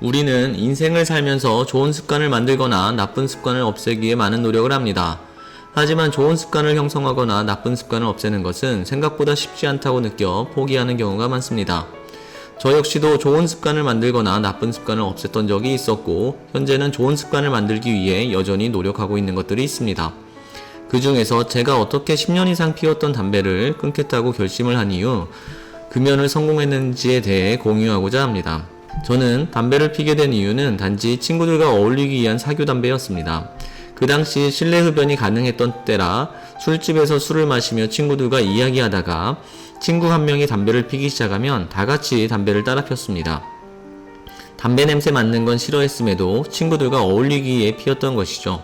우리는 인생을 살면서 좋은 습관을 만들거나 나쁜 습관을 없애기 위해 많은 노력을 합니다. 하지만 좋은 습관을 형성하거나 나쁜 습관을 없애는 것은 생각보다 쉽지 않다고 느껴 포기하는 경우가 많습니다. 저 역시도 좋은 습관을 만들거나 나쁜 습관을 없앴던 적이 있었고, 현재는 좋은 습관을 만들기 위해 여전히 노력하고 있는 것들이 있습니다. 그 중에서 제가 어떻게 10년 이상 피웠던 담배를 끊겠다고 결심을 한 이유, 금연을 성공했는지에 대해 공유하고자 합니다. 저는 담배를 피게 된 이유는 단지 친구들과 어울리기 위한 사교 담배였습니다. 그 당시 실내 흡연이 가능했던 때라 술집에서 술을 마시며 친구들과 이야기하다가 친구 한 명이 담배를 피기 시작하면 다 같이 담배를 따라 폈습니다. 담배 냄새 맡는 건 싫어했음에도 친구들과 어울리기 위해 피웠던 것이죠.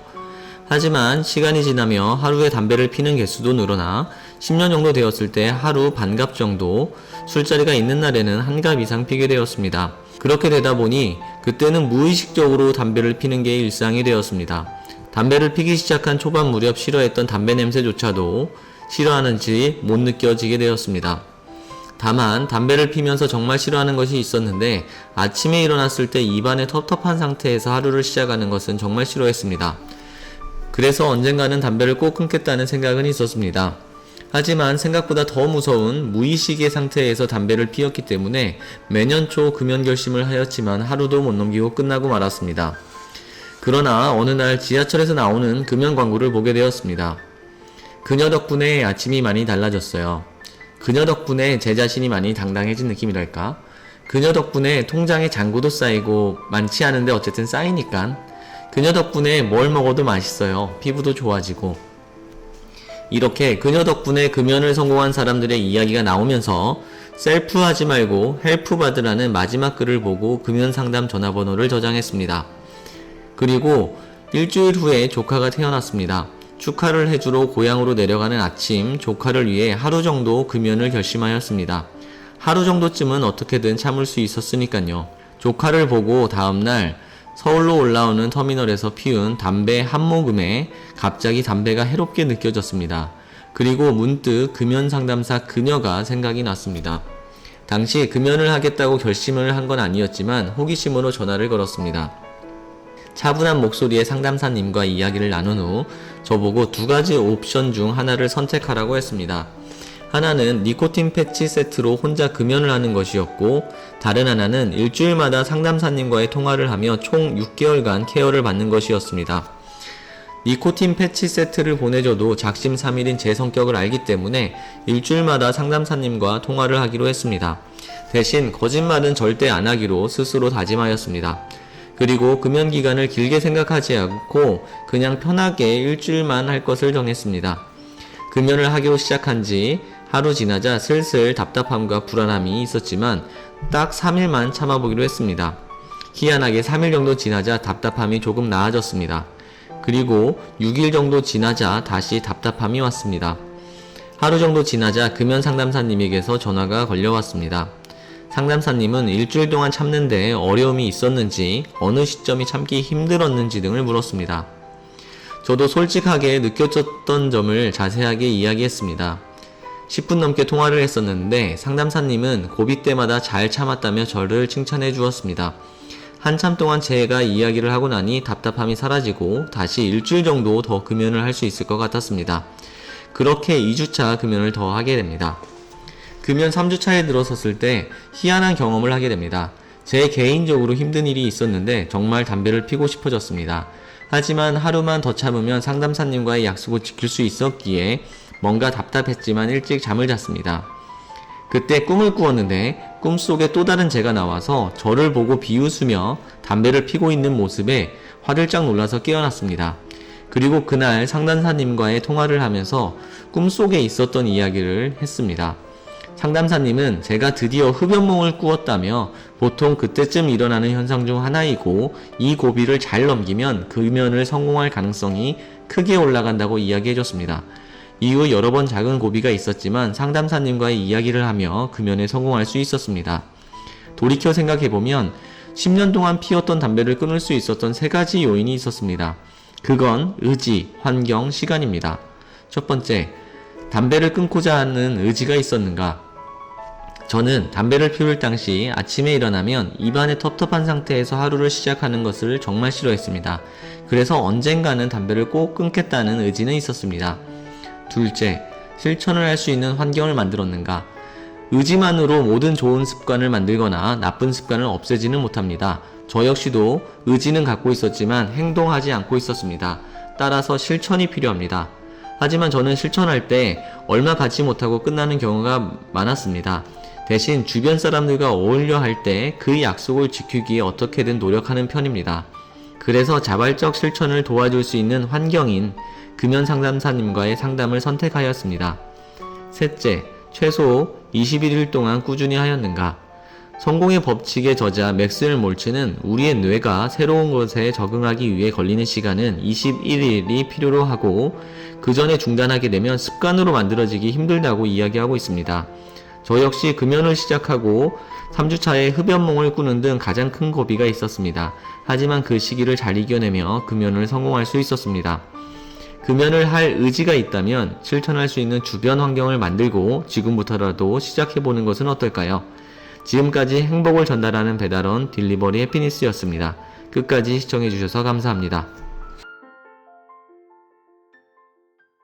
하지만 시간이 지나며 하루에 담배를 피는 개수도 늘어나 10년 정도 되었을 때 하루 반갑 정도 술자리가 있는 날에는 한갑 이상 피게 되었습니다. 그렇게 되다 보니 그때는 무의식적으로 담배를 피는 게 일상이 되었습니다. 담배를 피기 시작한 초반 무렵 싫어했던 담배 냄새조차도 싫어하는지 못 느껴지게 되었습니다. 다만 담배를 피면서 정말 싫어하는 것이 있었는데 아침에 일어났을 때 입안에 텁텁한 상태에서 하루를 시작하는 것은 정말 싫어했습니다. 그래서 언젠가는 담배를 꼭 끊겠다는 생각은 있었습니다. 하지만 생각보다 더 무서운 무의식의 상태에서 담배를 피웠기 때문에 매년 초 금연 결심을 하였지만 하루도 못 넘기고 끝나고 말았습니다. 그러나 어느 날 지하철에서 나오는 금연 광고를 보게 되었습니다. 그녀 덕분에 아침이 많이 달라졌어요. 그녀 덕분에 제 자신이 많이 당당해진 느낌이랄까? 그녀 덕분에 통장에 잔고도 쌓이고 많지 않은데 어쨌든 쌓이니깐. 그녀 덕분에 뭘 먹어도 맛있어요. 피부도 좋아지고. 이렇게 그녀 덕분에 금연을 성공한 사람들의 이야기가 나오면서 셀프 하지 말고 헬프 받으라는 마지막 글을 보고 금연 상담 전화번호를 저장했습니다. 그리고 일주일 후에 조카가 태어났습니다. 축하를 해주러 고향으로 내려가는 아침 조카를 위해 하루 정도 금연을 결심하였습니다. 하루 정도쯤은 어떻게든 참을 수 있었으니까요. 조카를 보고 다음날 서울로 올라오는 터미널에서 피운 담배 한 모금에 갑자기 담배가 해롭게 느껴졌습니다. 그리고 문득 금연 상담사 그녀가 생각이 났습니다. 당시 금연을 하겠다고 결심을 한 건 아니었지만 호기심으로 전화를 걸었습니다. 차분한 목소리의 상담사님과 이야기를 나눈 후 저보고 두 가지 옵션 중 하나를 선택하라고 했습니다. 하나는 니코틴 패치 세트로 혼자 금연을 하는 것이었고, 다른 하나는 일주일마다 상담사님과의 통화를 하며 총 6개월간 케어를 받는 것이었습니다. 니코틴 패치 세트를 보내줘도 작심삼일인 제 성격을 알기 때문에 일주일마다 상담사님과 통화를 하기로 했습니다. 대신 거짓말은 절대 안 하기로 스스로 다짐하였습니다. 그리고 금연 기간을 길게 생각하지 않고 그냥 편하게 일주일만 할 것을 정했습니다. 금연을 하기로 시작한 지 하루 지나자 슬슬 답답함과 불안함이 있었지만 딱 3일만 참아보기로 했습니다. 희한하게 3일 정도 지나자 답답함이 조금 나아졌습니다. 그리고 6일 정도 지나자 다시 답답함이 왔습니다. 하루 정도 지나자 금연 상담사님에게서 전화가 걸려왔습니다. 상담사님은 일주일 동안 참는데 어려움이 있었는지, 어느 시점이 참기 힘들었는지 등을 물었습니다. 저도 솔직하게 느껴졌던 점을 자세하게 이야기했습니다. 10분 넘게 통화를 했었는데 상담사님은 고비 때마다 잘 참았다며 저를 칭찬해 주었습니다. 한참 동안 제가 이야기를 하고 나니 답답함이 사라지고 다시 일주일 정도 더 금연을 할 수 있을 것 같았습니다. 그렇게 2주차 금연을 더 하게 됩니다. 금연 3주차에 들어섰을 때 희한한 경험을 하게 됩니다. 제 개인적으로 힘든 일이 있었는데 정말 담배를 피고 싶어졌습니다. 하지만 하루만 더 참으면 상담사님과의 약속을 지킬 수 있었기에 뭔가 답답했지만 일찍 잠을 잤습니다. 그때 꿈을 꾸었는데 꿈속에 또 다른 제가 나와서 저를 보고 비웃으며 담배를 피고 있는 모습에 화들짝 놀라서 깨어났습니다. 그리고 그날 상담사님과의 통화를 하면서 꿈속에 있었던 이야기를 했습니다. 상담사님은 제가 드디어 흡연몽을 꾸었다며 보통 그때쯤 일어나는 현상 중 하나이고 이 고비를 잘 넘기면 금연을 성공할 가능성이 크게 올라간다고 이야기해 줬습니다. 이후 여러 번 작은 고비가 있었지만 상담사님과의 이야기를 하며 금연에 성공할 수 있었습니다. 돌이켜 생각해보면 10년 동안 피웠던 담배를 끊을 수 있었던 세 가지 요인이 있었습니다. 그건 의지, 환경, 시간입니다. 첫 번째, 담배를 끊고자 하는 의지가 있었는가? 저는 담배를 피울 당시 아침에 일어나면 입안에 텁텁한 상태에서 하루를 시작하는 것을 정말 싫어했습니다. 그래서 언젠가는 담배를 꼭 끊겠다는 의지는 있었습니다. 둘째, 실천을 할 수 있는 환경을 만들었는가? 의지만으로 모든 좋은 습관을 만들거나 나쁜 습관을 없애지는 못합니다. 저 역시도 의지는 갖고 있었지만 행동하지 않고 있었습니다. 따라서 실천이 필요합니다. 하지만 저는 실천할 때 얼마 갖지 못하고 끝나는 경우가 많았습니다. 대신 주변 사람들과 어울려 할 때 그 약속을 지키기에 어떻게든 노력하는 편입니다. 그래서 자발적 실천을 도와줄 수 있는 환경인 금연 상담사님과의 상담을 선택하였습니다. 셋째, 최소 21일 동안 꾸준히 하였는가? 성공의 법칙의 저자 맥스웰 몰츠는 우리의 뇌가 새로운 것에 적응하기 위해 걸리는 시간은 21일이 필요로 하고 그 전에 중단하게 되면 습관으로 만들어지기 힘들다고 이야기하고 있습니다. 저 역시 금연을 시작하고 3주차에 흡연몽을 꾸는 등 가장 큰 고비가 있었습니다. 하지만 그 시기를 잘 이겨내며 금연을 성공할 수 있었습니다. 금연을 할 의지가 있다면 실천할 수 있는 주변 환경을 만들고 지금부터라도 시작해보는 것은 어떨까요? 지금까지 행복을 전달하는 배달원 딜리버리 해피니스였습니다. 끝까지 시청해주셔서 감사합니다.